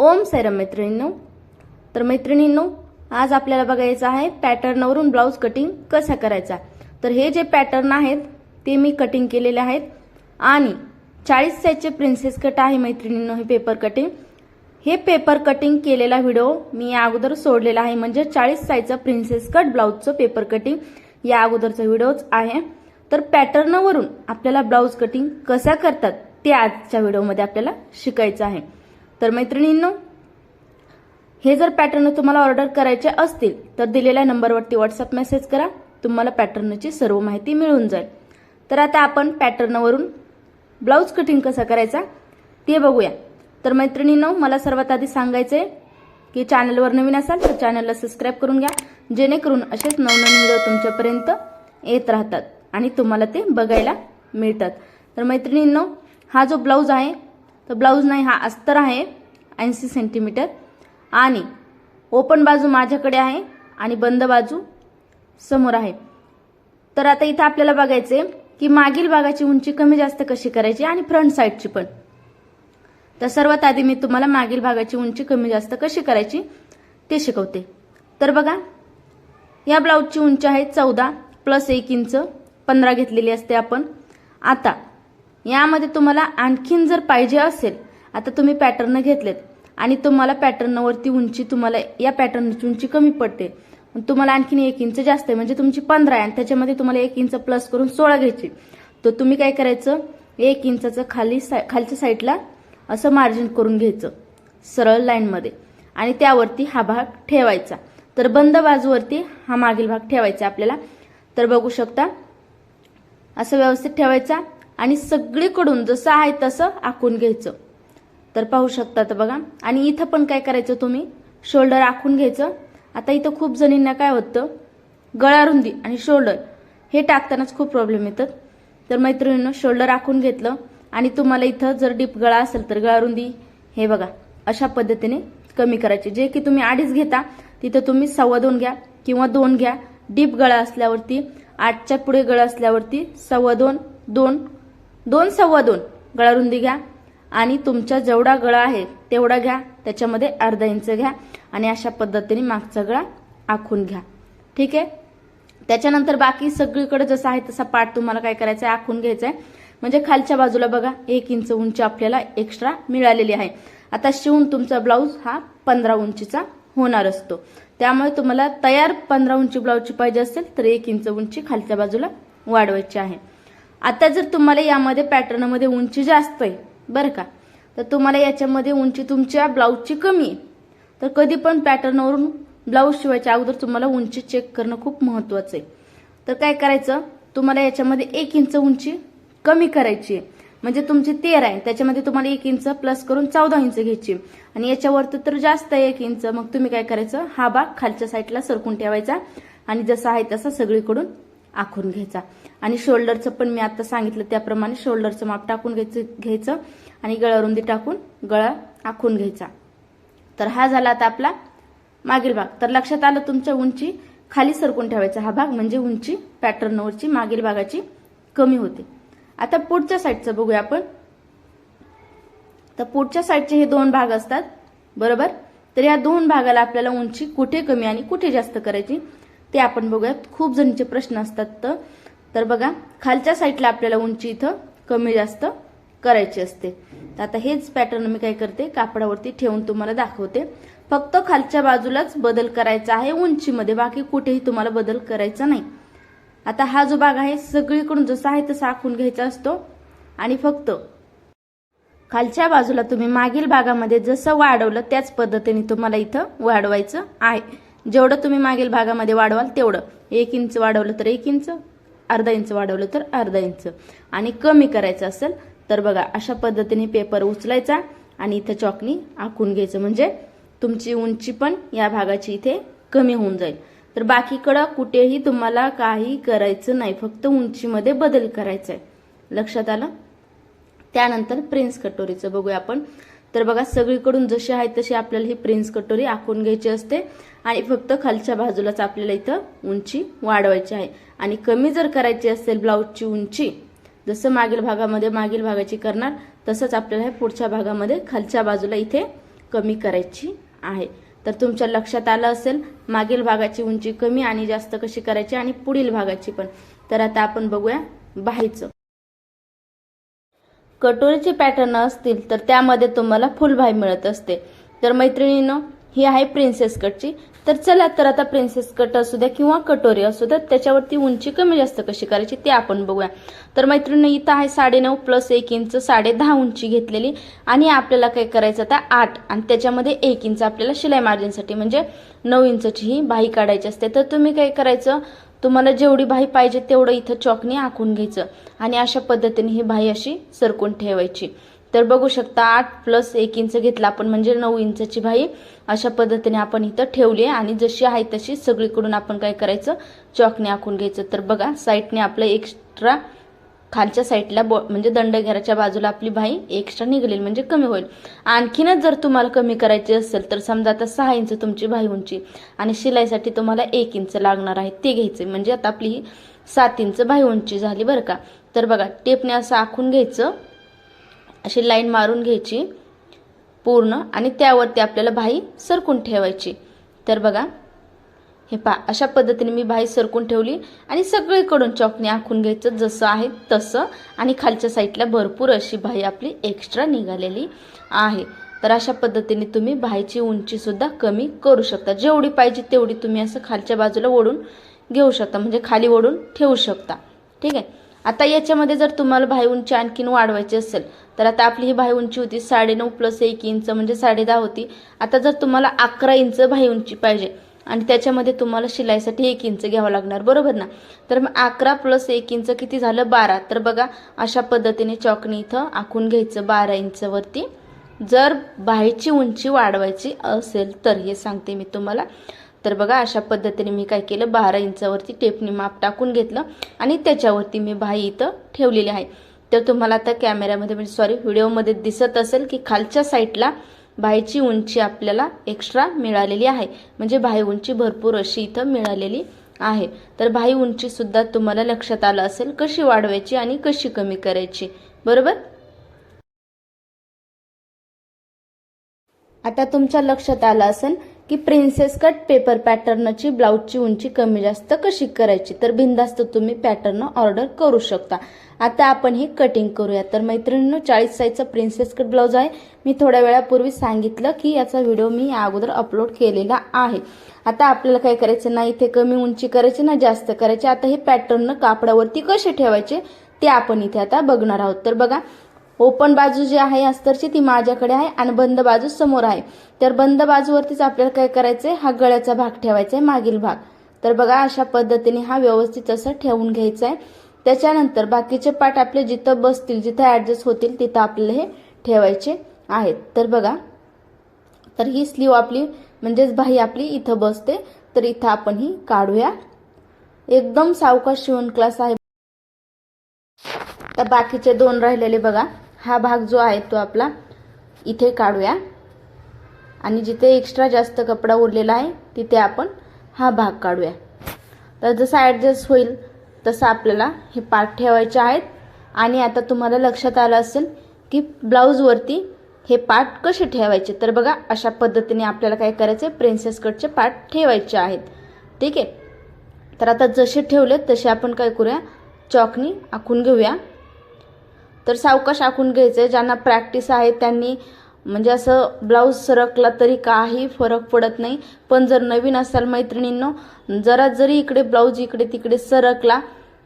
ओम serum मैत्रिणींनो तर मैत्रिणींनो आज आपल्याला बघायचं आहे पॅटर्नवरून ब्लाऊज कटिंग कसा करायचा. तर हे जे पॅटर्न आहेत ते मी कटिंग केलेले आहेत. आणि चाळीस साईजचे प्रिन्सेस कट आहे मैत्रिणींनो हे पेपर कटिंग हे पेपर कटिंग केलेला व्हिडिओ मी या अगोदर सोडलेला आहे. म्हणजे चाळीस साईजचा प्रिन्सेस कट ब्लाऊजचं पेपर कटिंग या अगोदरचा व्हिडिओच आहे. तर पॅटर्नवरून आपल्याला ब्लाऊज कटिंग कसा करतात ते आजच्या व्हिडिओमध्ये आपल्याला शिकायचं आहे. तर मैत्रिणींनो हे जर पॅटर्न तुम्हाला ऑर्डर करायचे असतील तर दिलेल्या नंबरवरती व्हॉट्सअप मेसेज करा. तुम्हाला पॅटर्नची सर्व माहिती मिळून जाईल. तर आता आपण पॅटर्नवरून ब्लाऊज कटिंग कसा करायचा ते बघूया. तर मैत्रिणींनो मला सर्वात आधी सांगायचं आहे की चॅनलवर नवीन असाल तर चॅनलला सबस्क्राईब करून घ्या. जेणेकरून असेच नवनवीन व्हिडिओ तुमच्यापर्यंत येत राहतात आणि तुम्हाला ते बघायला मिळतात. तर मैत्रिणींनो हा जो ब्लाऊज आहे तर ब्लाऊज नाही हा अस्तर आहे ऐंशी सेंटीमीटर. आणि ओपन बाजू माझ्याकडे आहे आणि बंद बाजू समोर आहे. तर आता इथं आपल्याला बघायचे की मागील भागाची उंची कमी जास्त कशी करायची आणि फ्रंट साईडची पण. तर सर्वात आधी मी तुम्हाला मागील भागाची उंची कमी जास्त कशी करायची ते शिकवते. तर बघा या ब्लाऊजची उंची आहे चौदा प्लस एक इंच. पंधरा घेतलेली असते आपण. आता यामध्ये तुम्हाला आणखीन जर पाहिजे असेल आता तुम्ही पॅटर्न घेतलेत आणि तुम्हाला पॅटर्नवरती उंची तुम्हाला या पॅटर्नची उंची कमी पडते. पण तुम्हाला आणखीन एक इंच जास्त आहे म्हणजे तुमची पंधरा आहे आणि त्याच्यामध्ये तुम्हाला एक इंच प्लस करून सोळा घ्यायची. तर तुम्ही काय करायचं? एक इंचाचं खाली साय खालच्या साईडला असं मार्जिन करून घ्यायचं सरळ लाईनमध्ये आणि त्यावरती हा भाग ठेवायचा. तर बंद बाजूवरती हा मागील भाग ठेवायचा आपल्याला. तर बघू शकता असं व्यवस्थित ठेवायचा. आणि सगळीकडून जसं आहे तसं आखून घ्यायचं. तर पाहू शकतात बघा. आणि इथं पण काय करायचं तुम्ही? शोल्डर आखून घ्यायचं. आता इथं खूप जणींना काय होतं? गळा रुंदी आणि शोल्डर हे टाकतानाच खूप प्रॉब्लेम येतात. तर मैत्रिणीनं शोल्डर आखून घेतलं आणि तुम्हाला इथं जर डीप गळा असेल तर गळा रुंदी हे बघा अशा पद्धतीने कमी करायचे. जे की तुम्ही अडीच घेता तिथं तुम्ही सव्वा दोन घ्या किंवा दोन घ्या. डीप गळा असल्यावरती आठच्या पुढे गळा असल्यावरती सव्वा दोन दोन दोन सव्वा दोन. गळा रुंदी घ्या. आणि तुमचा जेवढा गळा आहे तेवढा घ्या. त्याच्यामध्ये अर्धा इंच घ्या. आणि अशा पद्धतीने मागचा गळा आखून घ्या. ठीक आहे? त्याच्यानंतर बाकी सगळीकडे जसं आहे तसा पार्ट तुम्हाला काय करायचं आहे आखून घ्यायचा आहे म्हणजे खालच्या बाजूला बघा एक इंच उंची आपल्याला एक्स्ट्रा मिळालेली आहे. आता शिवून तुमचा ब्लाऊज हा पंधरा उंचीचा होणार असतो. त्यामुळे तुम्हाला तयार पंधरा उंची ब्लाऊजची पाहिजे असेल तर एक इंच उंची खालच्या बाजूला वाढवायची आहे. आता जर तुम्हाला यामध्ये पॅटर्नमध्ये उंची जास्त आहे बरं का? तर तुम्हाला याच्यामध्ये उंची तुमच्या ब्लाऊजची कमी आहे. तर कधी पण पॅटर्नवरून ब्लाऊज शिवायच्या अगोदर तुम्हाला उंची चेक करणं खूप महत्वाचं आहे. तर काय करायचं? तुम्हाला याच्यामध्ये एक इंच उंची कमी करायची आहे. म्हणजे तुमची तेरा आहे. त्याच्यामध्ये तुम्हाला एक इंच प्लस करून चौदा इंच घ्यायची आणि याच्यावरती तर जास्त आहे एक इंच. मग तुम्ही काय करायचं? हा भाग खालच्या साईडला सरकून ठेवायचा. आणि जसा आहे तसा सगळीकडून आखून घ्यायचा. आणि शोल्डरचं पण मी आता सांगितलं त्याप्रमाणे शोल्डरचं माप टाकून घ्यायचं घ्यायचं आणि गळारुंदी टाकून गळा आखून घ्यायचा. तर हा झाला आता आपला मागील भाग. तर लक्षात आलं तुमच्या उंची खाली सरकून ठेवायचा. हा भाग म्हणजे उंची पॅटर्नवरची मागील भागाची कमी होते. आता पुढच्या साईडचं बघूया आपण. तर पुढच्या साईडचे हे दोन भाग असतात. बरोबर? तर या दोन भागाला आपल्याला उंची कुठे कमी आणि कुठे जास्त करायची? ते आपण बघूयात. खूप जणीचे प्रश्न असतात तर. तर बघा खालच्या साईडला आपल्याला उंची इथं कमी जास्त करायची असते. तर आता हेच पॅटर्न मी काय करते? कापडावरती ठेवून तुम्हाला दाखवते. फक्त खालच्या बाजूलाच बदल करायचा आहे उंचीमध्ये. बाकी कुठेही तुम्हाला बदल करायचा नाही. आता हा जो भाग आहे सगळीकडून जसा आहे तसा आखून घ्यायचा असतो. आणि फक्त खालच्या बाजूला तुम्ही मागील भागामध्ये जसं वाढवलं त्याच पद्धतीने तुम्हाला इथं वाढवायचं आहे. जेवढं तुम्ही मागील भागामध्ये वाढवाल तेवढं. एक इंच वाढवलं तर एक इंच अर्धा इंच वाढवलं तर अर्धा इंच. आणि कमी करायचं असेल तर बघा अशा पद्धतीने पेपर उचलायचा आणि इथं चॉकनी आखून घ्यायचं. म्हणजे तुमची उंची पण या भागाची इथे कमी होऊन जाईल. तर बाकीकडं कुठेही तुम्हाला काही करायचं नाही. फक्त उंचीमध्ये बदल करायचा आहे लक्षात आलं? त्यानंतर प्रिन्स कटोरीचं बघूया आपण. तर बघा सगळीकडून जशी आहे तशी आपल्याला ही प्रिन्स कटोरी आखून घ्यायची असते. आणि फक्त खालच्या बाजूलाच आपल्याला इथं उंची वाढवायची आहे. आणि कमी जर करायची असेल ब्लाऊजची उंची जसं मागील भागामध्ये मागील भागाची करणार तसंच आपल्याला हे पुढच्या भागामध्ये खालच्या बाजूला इथे कमी करायची आहे. तर तुमच्या लक्षात आलं असेल मागील भागाची उंची कमी आणि जास्त कशी करायची आणि पुढील भागाची पण. तर आता आपण बघूया बाहीचं. कटोरीचे पॅटर्न असतील तर त्यामध्ये तुम्हाला फुलभाई मिळत असते. तर मैत्रिणीनं ही आहे प्रिन्सेस कटची तर चला तर आता प्रिन्सेस कट असू द्या किंवा कटोरी असू द्या त्याच्यावरती उंची कमी जास्त कशी करायची ते आपण बघूया. तर मैत्रिणी इथं आहे साडेनऊ प्लस एक इंच साडे दहा उंची घेतलेली. आणि आपल्याला काय करायचं आता? आठ. आणि त्याच्यामध्ये एक इंच आपल्याला शिलाई मार्जिनसाठी म्हणजे नऊ इंचची ही बाही काढायची असते. तर तुम्ही काय करायचं? तुम्हाला जेवढी बाही पाहिजे तेवढं इथं चॉकने आखून घ्यायचं. आणि अशा पद्धतीने ही बाही अशी सरकून ठेवायची. तर बघू शकता आठ प्लस एक इंच घेतला आपण म्हणजे नऊ इंचची बाही अशा पद्धतीने आपण इथं ठेवली आहे. आणि जशी आहे तशी सगळीकडून आपण काय करायचं? चॉकने आखून घ्यायचं. तर बघा साईडने आपलं एक्स्ट्रा खालच्या साईडला बो म्हणजे दंडघेराच्या बाजूला आपली बाही एक्स्ट्रा निघलेली म्हणजे कमी होईल. आणखीनच जर तुम्हाला कमी करायची असेल तर समजा आता सहा इंच तुमची बाही उंची आणि शिलाईसाठी तुम्हाला एक इंच लागणार आहे ते घ्यायचे. म्हणजे आता आपली ही सात इंच बाही उंची झाली बरं का. तर बघा टेपने असं आखून घ्यायचं. अशी लाईन मारून घ्यायची पूर्ण आणि त्यावरती आपल्याला बाही सरकून ठेवायची. तर बघा हे पा अशा पद्धतीने मी बाहेर सरकून ठेवली आणि सगळीकडून चॉकने आखून घ्यायचं जसं आहे तसं. आणि खालच्या साईडला भरपूर अशी बाही आपली एक्स्ट्रा निघालेली आहे. तर अशा पद्धतीने तुम्ही बाहीची उंचीसुद्धा कमी करू शकता. जेवढी पाहिजे तेवढी तुम्ही असं खालच्या बाजूला ओढून घेऊ शकता. म्हणजे खाली ओढून ठेवू शकता. ठीक आहे? आता याच्यामध्ये जर तुम्हाला बाही उंची आणखीन वाढवायची असेल तर आता आपली ही बाही उंची होती साडेनऊ प्लस एक इंच म्हणजे साडेदहा होती. आता जर तुम्हाला अकरा इंच बाही उंची पाहिजे आणि त्याच्यामध्ये तुम्हाला शिलाईसाठी एक इंच घ्यावं लागणार बरोबर ना? तर मग अकरा प्लस एक इंच किती झालं? बारा. तर बघा अशा पद्धतीने चॉकनी इथं आखून घ्यायचं बारा इंचवरती जर बाहेरची उंची वाढवायची असेल तर हे सांगते मी तुम्हाला. तर बघा अशा पद्धतीने मी काय केलं? बारा इंचावरती टेपनी माप टाकून घेतलं आणि त्याच्यावरती मी बाही इथं ठेवलेली आहे. तर तुम्हाला आता कॅमेऱ्यामध्ये म्हणजे सॉरी व्हिडिओमध्ये दिसत असेल की खालच्या साईडला बाहीची उंची आपल्याला एक्स्ट्रा मिळालेली आहे. म्हणजे बाही उंची भरपूर अशी इथं मिळालेली आहे. तर बाही उंची सुद्धा तुम्हाला लक्षात आलं असेल कशी वाढवायची आणि कशी कमी करायची. बरोबर? आता तुमच्या लक्षात आलं असेल की प्रिन्सेस कट पेपर पॅटर्नची ब्लाऊजची उंची कमी जास्त कशी करायची? तर बिंदास्त तुम्ही पॅटर्न ऑर्डर करू शकता. आता आपण ही कटिंग करूया. तर मैत्रिणींनो चाळीस साईजचा प्रिन्सेस कट ब्लाऊज आहे. मी थोड्या वेळापूर्वी सांगितलं की याचा व्हिडिओ मी या अगोदर अपलोड केलेला आहे. आता आपल्याला काय करायचं? नाही इथे कमी उंची करायची ना जास्त करायची. आता हे पॅटर्न कापडावरती कसे ठेवायचे? ते आपण इथे आता बघणार आहोत. तर बघा ओपन बाजू जी आहे अस्तरची ती माझ्याकडे आहे आणि बंद बाजू समोर आहे. तर बंद बाजूवरतीच आपल्याला काय करायचंय? हा गळ्याचा भाग ठेवायचा आहे मागील भाग. तर बघा अशा पद्धतीने हा व्यवस्थित असं ठेवून घ्यायचा आहे त्याच्यानंतर बाकीचे पाठ आपले जिथं बसतील जिथं ॲडजस्ट होतील तिथं आपल्याला हे ठेवायचे आहेत. तर बघा तर ही स्लीव आपली म्हणजेच बाही आपली इथं बसते. तर इथं आपण ही काढूया. एकदम सावकाश शिवण क्लास आहे. तर बाकीचे दोन राहिलेले बघा. हा भाग जो आहे तो आपला इथे काढूया. आणि जिथे एक्स्ट्रा जास्त कपडा उरलेला आहे तिथे आपण हा भाग काढूया. तर जसा ॲडजस्ट होईल तसं आपल्याला हे पार्ट ठेवायचे आहेत. आणि आता तुम्हाला लक्षात आलं असेल की ब्लाऊजवरती हे पार्ट कसे ठेवायचे? तर बघा अशा पद्धतीने आपल्याला काय करायचे? प्रिन्सेस कटचे पार्ट ठेवायचे आहेत. ठीक आहे? तर आता जसे ठेवले तसे आपण काय करूया? चॉकनी आखून घेऊया. तर सावकाश आखून घ्यायचं ज्यांना प्रॅक्टिस आहे त्यांनी म्हणजे असं ब्लाऊज सरकला तरी काही फरक पडत नाही. पण जर नवीन असाल मैत्रिणींनो जरा जरी इकडे ब्लाऊज इकडे तिकडे सरकला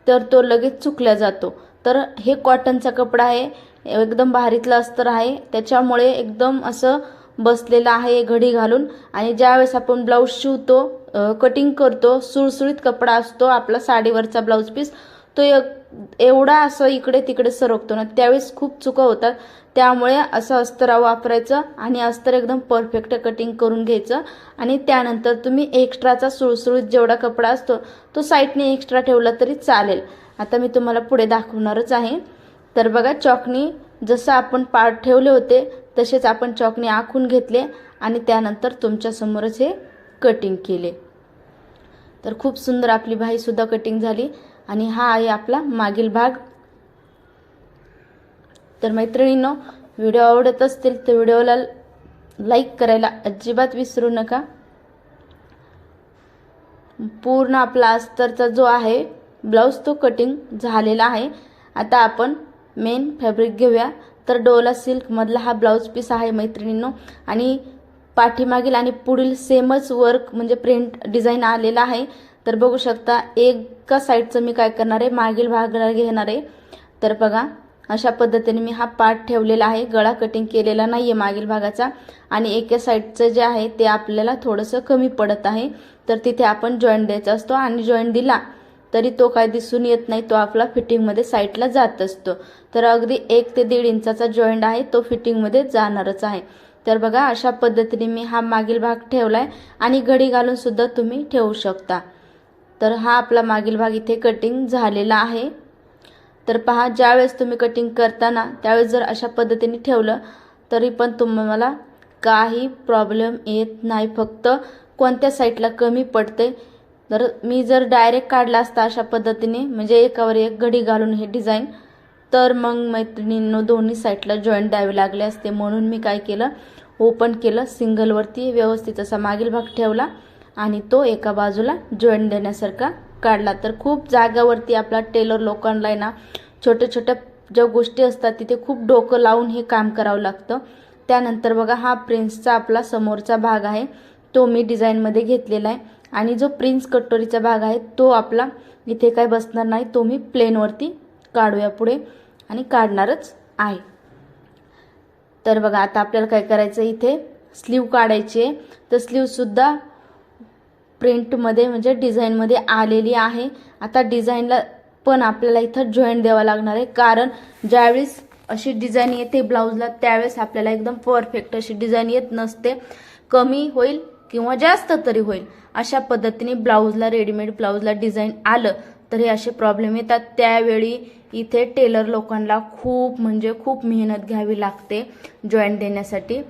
तर तो लगेच चुकला जातो. तर हे कॉटनचा कपडा आहे. एकदम भारीतला अस्तर आहे. त्याच्यामुळे एकदम असं बसलेलं आहे घडी घालून. आणि ज्यावेळेस आपण ब्लाऊज शिवतो कटिंग करतो सुळसुळीत कपडा असतो आपला साडीवरचा ब्लाऊज पीस तो एवढा असं इकडे तिकडे सरकतो ना त्यावेळेस खूप चुका होतात. त्यामुळे असं अस्तर वापरायचं आणि अस्तर एकदम परफेक्ट कटिंग करून घ्यायचं. आणि त्यानंतर तुम्ही एक्स्ट्राचा सुळसुळीत जेवढा कपडा असतो तो साईडने एक्स्ट्रा ठेवला तरी चालेल. आता मी तुम्हाला पुढे दाखवणारच आहे. तर बघा चॉकनी जसं आपण पार्ट ठेवले होते तसेच आपण चॉकनी आखून घेतले आणि त्यानंतर तुमच्यासमोरच हे कटिंग केले. तर खूप सुंदर आपली भाईसुद्धा कटिंग झाली. आणि हा आहे आपला मागील भाग. तर मैत्रिणींनो व्हिडिओ आवडत असतील तर व्हिडिओला लाईक करायला अजिबात विसरू नका. पूर्ण आपला अस्तरचा जो आहे ब्लाऊज तो कटिंग झालेला आहे. आता आपण मेन फॅब्रिक घेऊया. तर डोला सिल्कमधला हा ब्लाऊज पीस आहे मैत्रिणींनो. आणि पाठीमागील आणि पुढील सेमच वर्क म्हणजे प्रिंट डिझाईन आलेला आहे. तर बघू शकता एका साईडचं मी काय करणार आहे मागील भागाला घेणार आहे. तर बघा अशा पद्धतीने मी हा पार्ट ठेवलेला आहे. गळा कटिंग केलेला नाही आहे मागील भागाचा. आणि एका साईडचं जे आहे ते आपल्याला थोडंसं कमी पडत आहे. तर तिथे आपण जॉईंट द्यायचा असतो आणि जॉईंट दिला तरी तो काय दिसून येत नाही तो आपला फिटिंगमध्ये साईडला जात असतो. तर अगदी एक ते दीड इंचाचा जॉईंट आहे तो फिटिंगमध्ये जाणारच आहे. तर बघा अशा पद्धतीने मी हा मागील भाग ठेवलाय आणि घडी घालून सुद्धा तुम्ही ठेवू शकता. तर हा आपला मागील भाग इथे कटिंग झालेला आहे. तर पहा ज्यावेळेस तुम्ही कटिंग करताना त्यावेळेस जर अशा पद्धतीने ठेवलं तरी पण तुम्हाला काही प्रॉब्लेम येत नाही. फक्त कोणत्या साईडला कमी पडते तर मी जर डायरेक्ट काढला असता अशा पद्धतीने म्हणजे एकावर एक घडी घालून हे डिझाईन तर मग मैत्रिणींनो दोन्ही साईडला जॉईंट द्यावे लागले असते. म्हणून मी काय केलं? ओपन केलं सिंगलवरती व्यवस्थित असा मागील भाग ठेवला. आणि तो एका बाजूला जॉईंट देण्यासारखा काढला. तर खूप जागावरती आपला टेलर लोकांना आहे ना छोट्या छोट्या ज्या गोष्टी असतात तिथे खूप डोकं लावून हे काम करावं लागतं. त्यानंतर बघा हा प्रिन्सचा आपला समोरचा भाग आहे तो मी डिझाईनमध्ये घेतलेला आहे. आणि जो प्रिन्स कटोरीचा भाग आहे तो आपला इथे काय बसणार नाही तो मी प्लेनवरती काढूया पुढे आणि काढणारच आहे. तर बघा आता आपल्याला काय करायचं इथे स्लीव काढायची आहे. तर स्लीवसुद्धा प्रिंटमध्ये म्हणजे डिझाईनमध्ये आलेली आहे. आता डिझाईनला पण आपल्याला इथं जॉईंट द्यावा लागणार आहे. कारण ज्यावेळेस अशी डिझाईन येते ब्लाऊजला त्यावेळेस आपल्याला एकदम परफेक्ट अशी डिझाईन येत नसते. कमी होईल किंवा जास्त तरी होईल. अशा पद्धतीने ब्लाऊजला रेडीमेड ब्लाऊजला डिझाईन आलं तर हे असे प्रॉब्लेम येतात. त्यावेळी इथे टेलर लोकांना खूप म्हणजे खूप मेहनत घ्यावी लागते जॉईंट देण्यासाठी.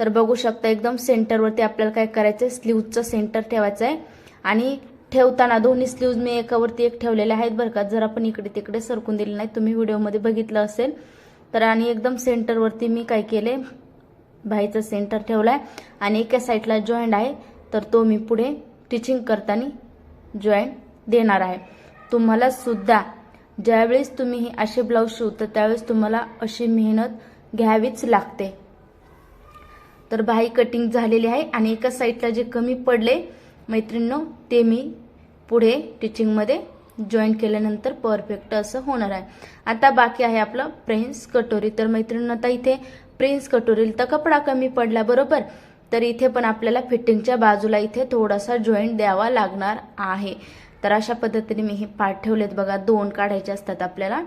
तर बघू शकता एकदम सेंटरवरती आपल्याला काय करायचं आहे स्लीवचं सेंटर ठेवायचं आहे आणि ठेवताना दोन्ही स्लीव्ज मी एकावरती एक ठेवलेले आहेत बरं का. जर आपण इकडे तिकडे सरकून दिले नाही तुम्ही व्हिडिओमध्ये बघितलं असेल. तर आणि एकदम सेंटरवरती मी काय केले भाईचं सेंटर ठेवला आहे आणि एका साईडला जॉईंट आहे. तर तो मी पुढे टिचिंग करताना जॉईंट देणार आहे. तुम्हाला सुद्धा ज्यावेळेस तुम्ही हे असे ब्लाऊज शिवता त्यावेळेस तुम्हाला अशी मेहनत घ्यावीच लागते. तर बाही कटिंग झालेली आहे आणि एका साईडला जे कमी पडले मैत्रिणींनो ते मी पुढे टिचिंगमध्ये जॉईन केल्यानंतर परफेक्ट असं होणार आहे. आता बाकी आहे आपलं प्रिन्स कटोरी. तर मैत्रिणींनो आता इथे प्रिन्स कटोरील तर कपडा कमी पडला बरोबर? तर इथे पण आपल्याला फिटिंगच्या बाजूला इथे थोडासा जॉईंट द्यावा लागणार आहे. तर अशा पद्धतीने मी हे पाठ ठेवलेत बघा. दोन काढायचे असतात आपल्याला.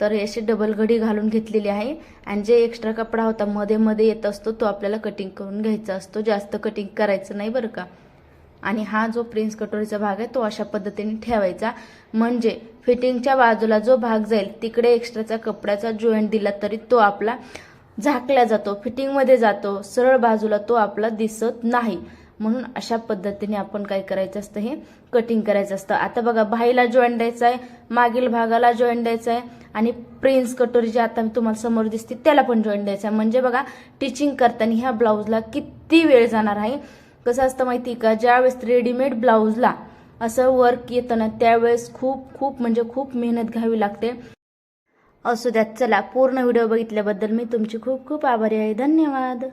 तर अशी डबल घडी घालून घेतलेली आहे. आणि जे एक्स्ट्रा कपडा होता मध्ये मध्ये येत असतो तो आपल्याला कटिंग करून घ्यायचा असतो. जास्त कटिंग करायचं नाही बरं का. आणि हा जो प्रिन्स कटोरीचा भाग आहे तो अशा पद्धतीने ठेवायचा. म्हणजे फिटिंगच्या बाजूला जो भाग जाईल तिकडे एक्स्ट्राचा कपड्याचा जॉईंट दिला तरी तो आपला झाकला जातो फिटिंगमध्ये जातो. सरळ बाजूला तो आपला दिसत नाही. म्हणून अशा पद्धतीने आपण काय करायचं असतं हे कटिंग करायचं असतं. आता बघा बाहीला जॉईंट द्यायचा आहे मागील भागाला जॉईंट द्यायचा आहे आणि प्रिन्स कटोरी जे आता मी तुम्हाला समोर दिसते त्याला पण जॉईंट द्यायचा आहे. म्हणजे बघा टिचिंग करताना ह्या ब्लाऊजला किती वेळ जाणार आहे? कसं असतं माहिती का? ज्यावेळेस रेडीमेड ब्लाऊजला असं वर्क येतं ना त्यावेळेस खूप खूप म्हणजे खूप मेहनत घ्यावी लागते. असू द्यात चला पूर्ण व्हिडिओ बघितल्याबद्दल मी तुमची खूप खूप आभारी आहे. धन्यवाद.